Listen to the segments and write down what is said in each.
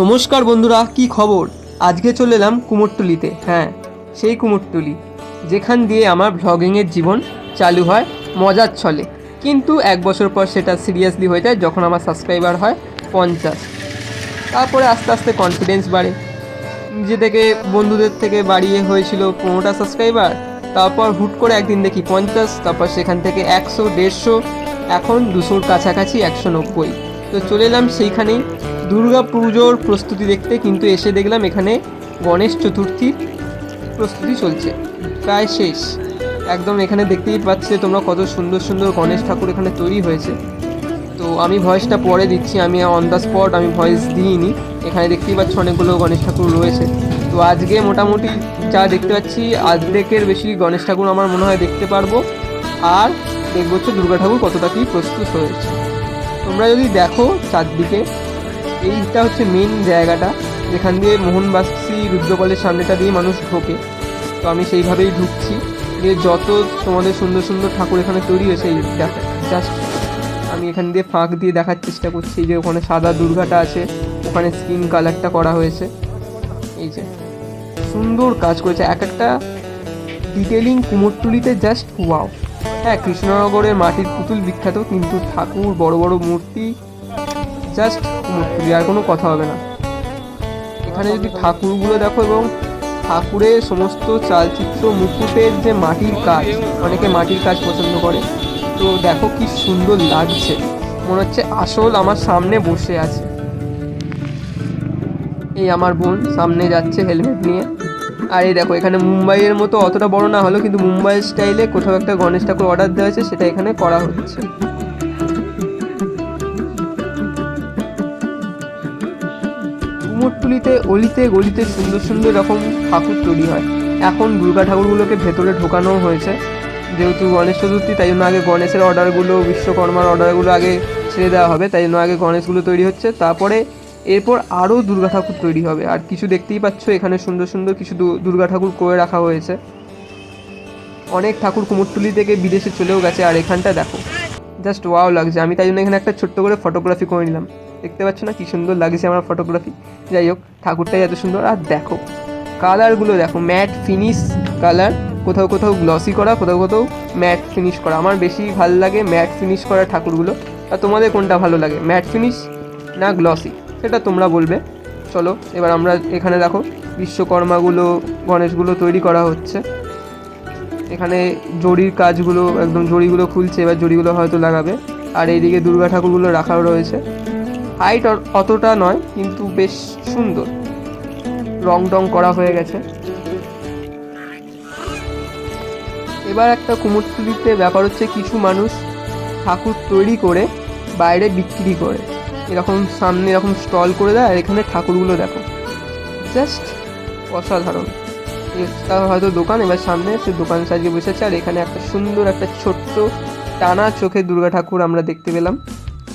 নমস্কার বন্ধুরা, কি খবর? আজকে চলে এলাম কুমোরটুলিতে হ্যাঁ সেই কুমোরটুলি, যেখান দিয়ে আমার ভ্লগিংয়ের জীবন চালু হয় মজার ছলে। কিন্তু এক বছর পর সেটা সিরিয়াসলি হয়ে যায় যখন আমার সাবস্ক্রাইবার হয় পঞ্চাশ। তারপরে আস্তে আস্তে কনফিডেন্স বাড়ে। নিজে থেকে, বন্ধুদের থেকে বাড়িয়ে হয়েছিল পনেরোটা সাবস্ক্রাইবার তারপর হুট করে একদিন দেখি পঞ্চাশ, তারপর সেখান থেকে একশো, দেড়শো, এখন দুশোর কাছাকাছি একশো নব্বই। তো চলে এলাম সেইখানেই। দুর্গা পুজোর প্রস্তুতি দেখতে কিন্তু এসে দেখলাম এখানে গণেশ চতুর্থীর প্রস্তুতি চলছে। প্রায় শেষ। একদম এখানে দেখতেই পাচ্ছে তোমরা কত সুন্দর সুন্দর গণেশ ঠাকুর এখানে তৈরি হয়েছে। তো আমি ভয়েসটা পরে দিচ্ছি, আমি অন দ্য স্পট আমি ভয়েস দিইনি। এখানে দেখতেই পাচ্ছ অনেকগুলো গণেশ ঠাকুর রয়েছে। তো আজকে মোটামুটি যা দেখতে পাচ্ছি, আর্ধেকের বেশি গণেশ ঠাকুর আমার মনে হয় দেখতে পারব। আর দেখব হচ্ছে দুর্গা ঠাকুর কতটা কি প্রস্তুত হয়েছে। তোমরা যদি দেখো চারদিকে এইটা হচ্ছে মেন জায়গাটা। যেখান দিয়ে মোহনবাসী রুদ্রকলের সামনেটা দিয়ে মানুষ ঢোকে। তো আমি সেইভাবেই ঢুকছি। দিয়ে যত তোমাদের সুন্দর সুন্দর ঠাকুর এখানে তৈরি হয়েছে, এই জাস্ট আমি এখান দিয়ে ফাঁক দিয়ে দেখার চেষ্টা করছি যে ওখানে সাদা দুর্গাটা আছে, ওখানে স্কিন কালারটা করা হয়েছে। এই যে, সুন্দর কাজ করেছে। এক একটা ডিটেলিং কুমোরটুলিতে জাস্ট ওয়াও হ্যাঁ কৃষ্ণনগরের মাটির পুতুল বিখ্যাত, কিন্তু ঠাকুর, বড় বড় মূর্তি জাস্ট আর কোনো কথা হবে না। এখানে যদি ঠাকুরগুলো দেখো এবং ঠাকুরের সমস্ত চালচিত্র মুকুটের যে মাটির কাজ, অনেকে মাটির কাজ পছন্দ করে, তো দেখো কি সুন্দর লাগছে। মনে হচ্ছে আসল আমার সামনে বসে আছে। এই আমার বোন সামনে যাচ্ছে হেলমেট নিয়ে। আর এই দেখো, এখানে মুম্বাইয়ের মতো অতটা বড় না হলেও কিন্তু মুম্বাই স্টাইলে কোথাও একটা গণেশ ঠাকুর অর্ডার দেওয়া হয়েছে, সেটা এখানে করা হচ্ছে। কুমোরটুলিতে অলিতে, গলিতে সুন্দর সুন্দর এরকম ঠাকুর তৈরি হয়। এখন দুর্গা ঠাকুরগুলোকে ভেতরে ঢোকানো হয়েছে। যেহেতু গণেশ চতুর্থী, তাই জন্য আগে গণেশের অর্ডারগুলো, বিশ্বকর্মার অর্ডারগুলো আগে ছেড়ে দেওয়া হবে। তাই জন্য আগে গণেশগুলো তৈরি হচ্ছে। তারপরে এরপর আরও দুর্গা ঠাকুর তৈরি হবে। আর কিছু দেখতেই পাচ্ছ, এখানে সুন্দর সুন্দর কিছু দুর্গা ঠাকুর করে রাখা হয়েছে। অনেক ঠাকুর কুমোরটুলি থেকে বিদেশে চলেও গেছে। আর এখানটা দেখো, জাস্ট ওয়াও লাগছে। আমি তাই জন্য এখানে একটা ছোট্ট করে ফটোগ্রাফি করে নিলাম। দেখতে পাচ্ছ না? কি সুন্দর লাগছে আমার ফটোগ্রাফি যাই হোক ঠাকুরটাই এত সুন্দর। আর দেখো কালারগুলো দেখো ম্যাট ফিনিশ কালার কোথাও কোথাও গ্লসি করা, কোথাও কোথাও ম্যাট ফিনিশ করা। আমার বেশি ভালো লাগে ম্যাট ফিনিশ করা ঠাকুরগুলো। আর তোমাদের কোনটা ভালো লাগে ম্যাট ফিনিশ না গ্লসি সেটা তোমরা বলবে। চলো, এবার আমরা এখানে দেখো, বিশ্বকর্মাগুলো, গণেশগুলো তৈরি করা হচ্ছে। এখানে জরির কাজগুলো, একদম জরিগুলো খুলছে, এবার জরিগুলো হয়তো লাগাবে। আর এইদিকে দুর্গা ঠাকুরগুলো রাখা রয়েছে। হাইট অতটা নয়, কিন্তু বেশ সুন্দর। রং টং করা হয়ে গেছে। এবার একটা কুমোরটুলিতে ব্যাপার হচ্ছে কিছু মানুষ ঠাকুর তৈরি করে, বাইরে বিক্রি করে। এরকম সামনে এরকম স্টল করে দেয়, আর এখানে ঠাকুরগুলো দেখো। জাস্ট অসাধারণ। এটা হয়তো দোকান, এবার সামনে সে দোকান সাজিয়ে বসেছে, আর এখানে একটা সুন্দর একটা ছোট্ট টানা চোখে দুর্গা ঠাকুর আমরা দেখতে পেলাম,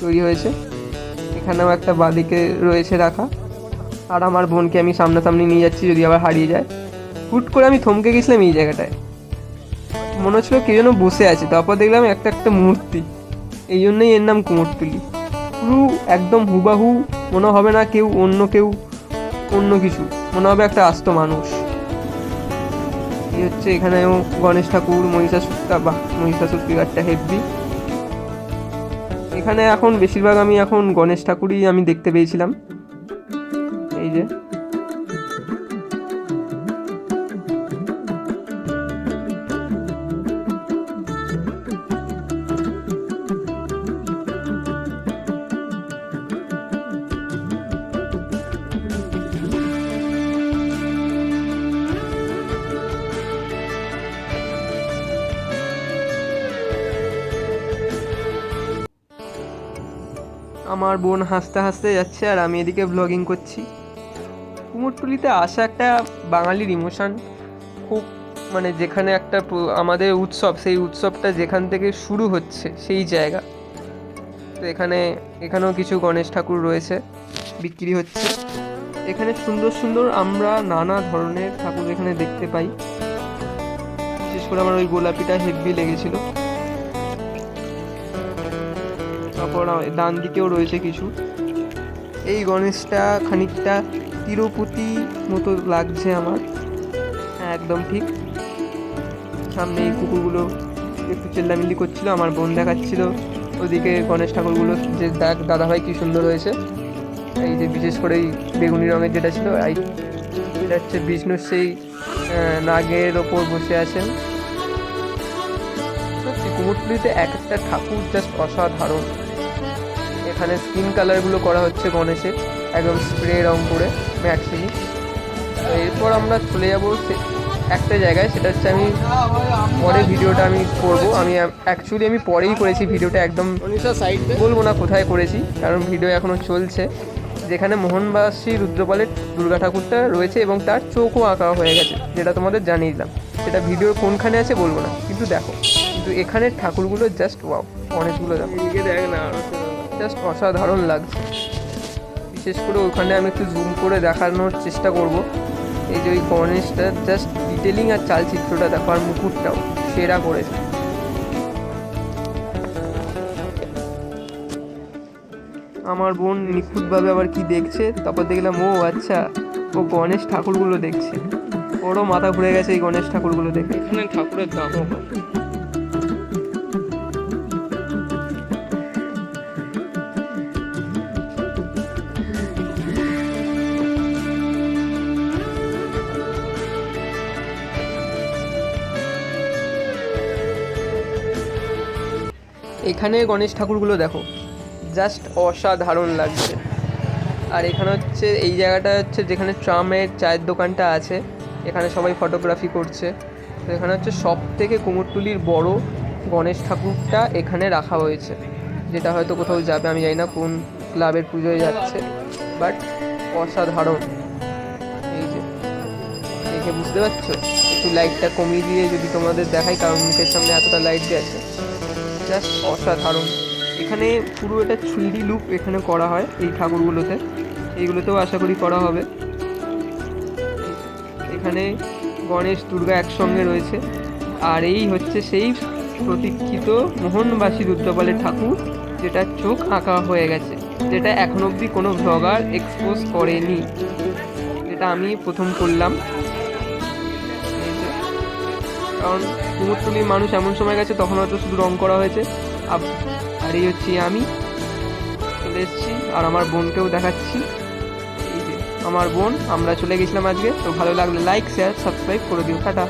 তৈরি হয়েছে। এখানেও একটা বাদিকে রয়েছে রাখা। আর আমার বোনকে আমি সামনাসামনি নিয়ে যাচ্ছি, যদি আবার হারিয়ে যায়। হুট করে আমি থমকে গেছিলাম এই জায়গাটায়। মনে হচ্ছিল কে যেন বসে আছে। তারপর দেখলাম একটা একটা মূর্তি। এই জন্যই এর নাম কুমোরটুলি। পুরো একদম হুবাহু, মনে হবে না কেউ অন্য কেউ, অন্য কিছু। মনে হবে একটা আস্ত মানুষ। এই হচ্ছে এখানেও গণেশ ঠাকুর মহিষাসুরটা বা মহিষাসুর ফিগারটা হেভি এখানে এখন বেশিরভাগ আমি এখন গণেশ ঠাকুরই আমি দেখতে পেয়েছিলাম। এই যে। আমার বোন হাসতে হাসতে যাচ্ছে আর আমি এদিকে ব্লগিং করছি। কুমোরটুলিতে আসা একটা বাঙালির ইমোশান খুব মানে যেখানে একটা আমাদের উৎসব, সেই উৎসবটা যেখান থেকে শুরু হচ্ছে, সেই জায়গা। তো এখানে, এখানেও কিছু গণেশ ঠাকুর রয়েছে, বিক্রি হচ্ছে। এখানে সুন্দর সুন্দর আমরা নানা ধরনের ঠাকুর এখানে দেখতে পাই। বিশেষ করে আমার ওই গোলাপিটা হেভি লেগেছিল। তারপর ডান দিকেও রয়েছে কিছু। এই গণেশটা, খানিকটা তিরুপতি মতো লাগছে আমার। হ্যাঁ একদম ঠিক। সামনে এই কুকুরগুলো একটু চেল্লামিল্লি করছিল, আমার বোন দেখাচ্ছিল। ওদিকে গণেশ ঠাকুরগুলো, যে দেখ দাদাভাই কী সুন্দর হয়েছে। এই যে বিশেষ করে এই বেগুনি রঙের যেটা ছিল, এই এটা হচ্ছে বিষ্ণুর সেই নাগের ওপর বসে আছেন। সত্যি কুমোরটুলিতে এক একটা ঠাকুর জাস্ট অসাধারণ। এখানে স্কিন কালারগুলো করা হচ্ছে গণেশের একদম স্প্রে রং করে ম্যাট ফিনিশ তো এরপর আমরা চলে যাব একটা জায়গায় সেটা হচ্ছে আমি পরে ভিডিওটা আমি করব। আমি অ্যাকচুয়ালি আমি পরেই করেছি ভিডিওটা একদম বলব না কোথায় করেছি কারণ ভিডিও এখনও চলছে। যেখানে মোহনবাসী রুদ্রপালের দুর্গা ঠাকুরটা রয়েছে এবং তার চোখও আঁকা হয়ে গেছে যেটা তোমাদের জানিয়ে দিলাম। সেটা ভিডিওর কোনখানে আছে বলব না কিন্তু দেখো। কিন্তু এখানের ঠাকুরগুলো জাস্ট ওয়াও গণেশগুলো দেখো। দেখ না জাস্ট অসাধারণ লাগছে। বিশেষ করে ওখানে আমি একটু জুম করে দেখানোর চেষ্টা করব। এই যে ওই গণেশটা, জাস্ট ডিটেলিং আর চালচিত্রটা দেখো আর মুকুটটাও সেরা করেছে আমার বোন নিখুঁতভাবে আবার কি দেখছে? তারপর দেখলাম, ও আচ্ছা ও গণেশ ঠাকুরগুলো দেখছে। ওরও মাথা ঘুরে গেছে এই গণেশ ঠাকুরগুলো দেখে। এখানে ঠাকুরের কম। এখানে গণেশ ঠাকুরগুলো দেখো। জাস্ট অসাধারণ লাগছে। আর এখানে হচ্ছে, এই জায়গাটা হচ্ছে যেখানে ট্রামের চায়ের দোকানটা আছে, এখানে সবাই ফটোগ্রাফি করছে। তো এখানে হচ্ছে সব থেকে কুমোরটুলির বড় গণেশ ঠাকুরটা এখানে রাখা হয়েছে। যেটা হয়তো কোথাও যাবে, আমি জানি না কোন ক্লাবের পুজোয় যাচ্ছে, বাট অসাধারণ। এই যে, দেখে বুঝতে পারছ? একটু লাইটটা কমিয়ে দিয়ে যদি তোমাদের দেখাই, কারণ মুখের সামনে এতটা লাইট দিয়ে আছে জাস্ট অসাধারণ। এখানে পুরো এটা থ্রিডি লুক এখানে করা হয় এই ঠাকুরগুলোতে। এইগুলোতেও আশা করি করা হবে। এখানে গণেশ, দুর্গা একসঙ্গে রয়েছে। আর এই হচ্ছে সেই প্রতীক্ষিত মোহনবাসী রুদ্রপালের ঠাকুর, যেটা চোখ আঁকা হয়ে গেছে। যেটা এখন অবধি কোনো ভ্লগার এক্সপোজ করেনি। যেটা আমি প্রথম করলাম। কারণ কুমোরটুলির মানুষ এমন সময় গেছে, তখন হয়তো শুধু রং করা হয়েছে। আর এই হচ্ছে আমি। চলে এসেছি, আর আমার বোনকেও দেখাচ্ছি। আমার বোন, আমরা চলে গেছিলাম আজকে। তো ভালো লাগলে লাইক শেয়ার সাবস্ক্রাইব করে দিও। টাটা।